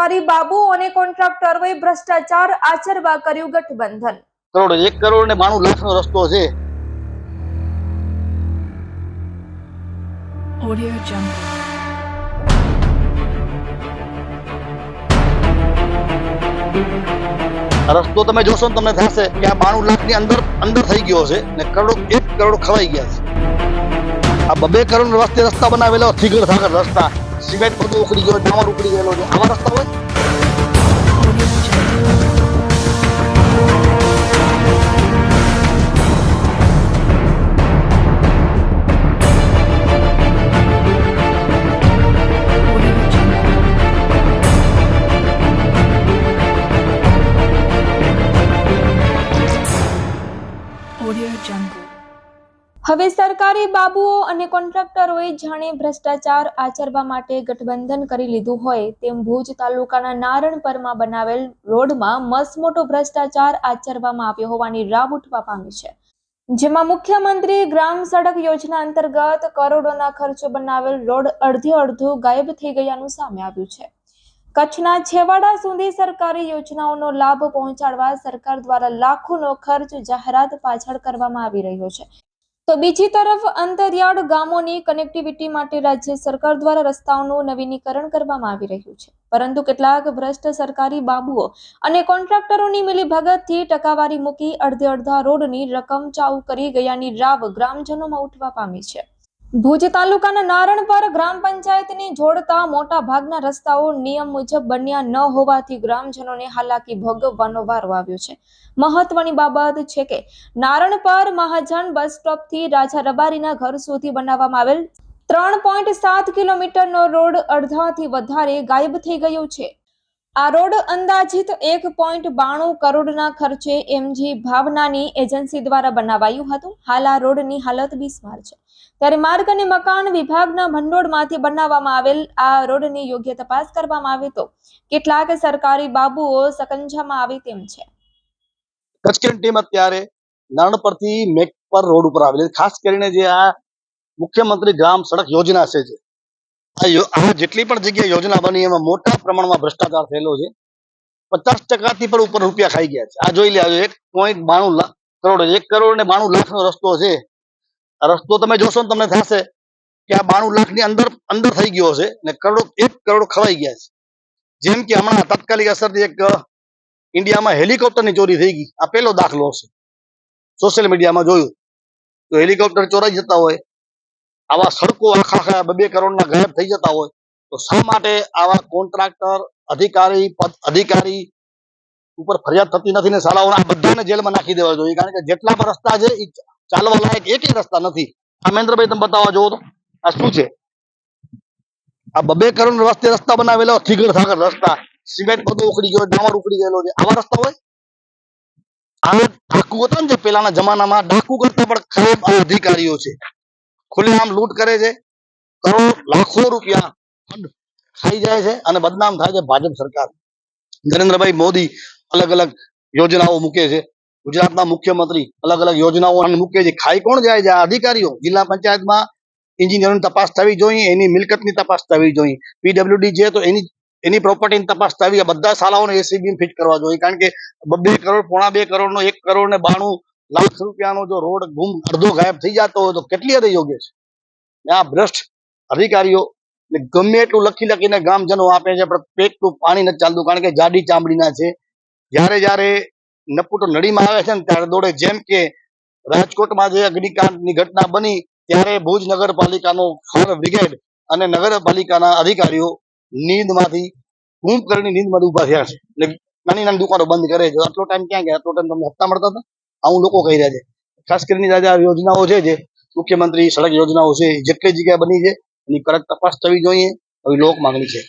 સરકારી બાબુઓ અને કોન્ટ્રાક્ટરોએ ભ્રષ્ટાચાર આચરવા કર્યું ગઠબંધન. કરોડ એક કરોડ ને બાણું લાખ નો રસ્તો છે. રસ્તો તમે જોશો ને તમને થશે કે આ બાણું લાખની અંદર અંદર થઈ ગયો છે ને કરોડ એક કરોડ ખવાઈ ગયા છે. આ બબે કરોડ રસ્તે રસ્તા બનાવેલા થીગર થાગર રસ્તા. સિમેન્ટ બધું ઉખડી ગયો ડામર ઉખડી ગયેલો છે આવા રસ્તા હોય Audio Jungle. હવે સરકારી બાબુઓ અને કોન્ટ્રાક્ટરોએ જાણે ભ્રષ્ટાચાર આચરવા માટે ગઠબંધન કરી લીધું હોય તેમ ભુજ તાલુકાના નારણપરમાં બનાવેલ રોડમાં મસમોટો ભ્રષ્ટાચાર આચરવામાં આવ્યો હોવાની રાવ ઉઠવા પામી છે. જેમાં મુખ્યમંત્રી ગ્રામ સડક યોજના અંતર્ગત કરોડોના ખર્ચો બનાવેલ રોડ અડધે અડધો ગાયબ થઈ ગયાનું સામે આવ્યું છે. કચ્છના છેવાડા સુધી સરકારી યોજનાઓનો લાભ પહોંચાડવા સરકાર દ્વારા લાખોનો ખર્ચ જાહેરાત પાછળ કરવામાં આવી રહ્યો છે. તો બીજી તરફ અંતરિયાળ ગામોની કનેક્ટિવિટી માટે રાજ્ય સરકાર દ્વારા રસ્તાઓનું નવીનીકરણ કરવામાં આવી રહ્યું છે. પરંતુ કેટલાક ભ્રષ્ટ સરકારી બાબુઓ અને કોન્ટ્રાક્ટરોની મિલીભગતથી ટકાવારી મૂકી અડધે અડધા રોડની રકમ ચાઉ કરી ગયાની રાવ ગ્રામજનોમાં ઉઠવા પામી છે. ભુજ તાલુકાના નારણપર ગ્રામ પંચાયતની જોડતા મોટા ભાગના રસ્તાઓ નિયમ મુજબ બન્યા ન હોવાથી ગ્રામજનોને હાલાકી ભોગવવાનો વારો આવ્યો છે. મહત્વની બાબત છે કે નારણપર મહાજન બસ સ્ટોપથી રાજા રબારીના ઘર સુધી બનાવવામાં આવેલ ત્રણ પોઈન્ટ સાત કિલોમીટરનો રોડ અડધાથી વધારે ગાયબ થઈ ગયો છે. આ રોડ અંદાજિત એક પોઈન્ટ બાણું કરોડના ખર્ચે એમજી ભાવનાની એજન્સી દ્વારા બનાવાયું હતું. હાલ આ રોડની હાલત બિસ્માર છે. ત્યારે માર્ગ અને મકાન વિભાગના ભંડોળમાંથી બનાવવામાં આવેલ આ રોડની યોગ્ય તપાસ કરવામાં આવે તો કેટલાક સરકારી બાબુઓ સકંજામાં આવે તેમ છે. કચ્છની ટીમ અત્યારે નારણ મેક પર રોડ ઉપર આવેલી ખાસ કરીને જે આ મુખ્યમંત્રી ગ્રામ સડક યોજના છે આ જેટલી પણ જગ્યાએ યોજના બની એમાં મોટા પ્રમાણમાં ભ્રષ્ટાચાર થયેલો છે. પચાસ ટકાથી પણ ઉપર રૂપિયા ખાઈ ગયા છે. આ જોઈ લે એક પોઈન્ટ બાણું કરોડ એક કરોડ ને બાણું લાખ નો રસ્તો છે. આ રસ્તો તમે જોશો ને તમને થશે કે આ બાણું લાખની અંદર અંદર થઈ ગયો છે ને કરોડો, એક કરોડ ખવાઈ ગયા છે. જેમ કે હમણાં તાત્કાલિક અસરથી એક ઇન્ડિયામાં હેલિકોપ્ટરની ચોરી થઈ ગઈ. આ પહેલો દાખલો છે સોશિયલ મીડિયામાં જોયું. તો હેલિકોપ્ટર ચોરાઈ જતા હોય આવા સડકો આખા આખા બે બે કરોડના ગાયબ થઈ જતા હોય, તો શા માટે આવા કોન્ટ્રાક્ટર, અધિકારી અધિકારી ઉપર ફરિયાદ થતી નથી ને શાળાઓના બધાને જેલમાં નાખી દેવા જોઈએ? કારણ કે જેટલા પણ રસ્તા છે એ ચાલવા લાયક એક રસ્તા નથી. આ મહેન્દ્રભાઈ તમે બતાવવા જોવો તો, આ શું છે? આ બબે કરોડ રસ્તે રસ્તા બનાવેલો થીગર થાગર રસ્તા, સિમેન્ટ બધું ઉખડી ગયો, ડામર ઉખડી ગયેલો છે, આવા રસ્તા હોય? આ ડાકુ હતા ને પેલાના જમાનામાં, ડાકુ કરતા પણ ખરાબ અધિકારીઓ છે. ખુલ્લેઆમ લૂંટ કરે છે. કરોડો, લાખો રૂપિયા ખાઈ જાય છે અને બદનામ થાય છે ભાજપ સરકાર. નરેન્દ્રભાઈ મોદી અલગ અલગ યોજનાઓ મૂકે છે. ગુજરાતના મુખ્યમંત્રી અલગ અલગ યોજનાઓ મૂકે છે. ખાઈ કોણ જાય છે? આ અધિકારીઓ જિલ્લા પંચાયતમાં એન્જિનિયરની તપાસ થવી જોઈએ, એની મિલકતની તપાસ થવી જોઈએ. પીડબ્લ્યુડી છે તો એની એની પ્રોપર્ટીની તપાસ થવી બધા શાળાઓને એસીબી ફિટ કરવા જોઈએ. કારણ કે બે કરોડ, પોણા બે કરોડ નો એક કરોડ ને બાણું લાખ રૂપિયાનો જો રોડ ગુમ, અડધો ગાયબ થઈ જતો હોય તો કેટલી હદે યોગ્ય છે? આ ભ્રષ્ટ અધિકારીઓ ગમે એટલું લખી લખીને ગામજનો આપે છે, પણ પેટનું પાણી નથી ચાલતું, કારણ કે જાડી ચામડીના છે. જ્યારે જ્યારે નપુટો નડીમાં આવે છે ને, ત્યારે દોડે. જેમ કે રાજકોટમાં જે અગ્નિકાંડની ઘટના બની, ત્યારે ભુજ નગરપાલિકાનો ફાયર બ્રિગેડ અને નગરપાલિકાના અધિકારીઓ નીંદમાંથી, કુંભકર્ણની નીંદમાંથી ઊભા થયા છે. નાની નાની દુકાનો બંધ કરે છે. આટલો ટાઈમ ક્યાં ગયા? આટલો ટાઈમ તમને હપ્તા મળતા હતા? આવું લોકો કહી રહ્યા છે. ખાસ કરીને આજે યોજનાઓ છે જે મુખ્યમંત્રી સડક યોજનાઓ છે જેટલી જગ્યાએ બની છે, એની કડક તપાસ થવી જોઈએ આવી લોક માંગણી છે.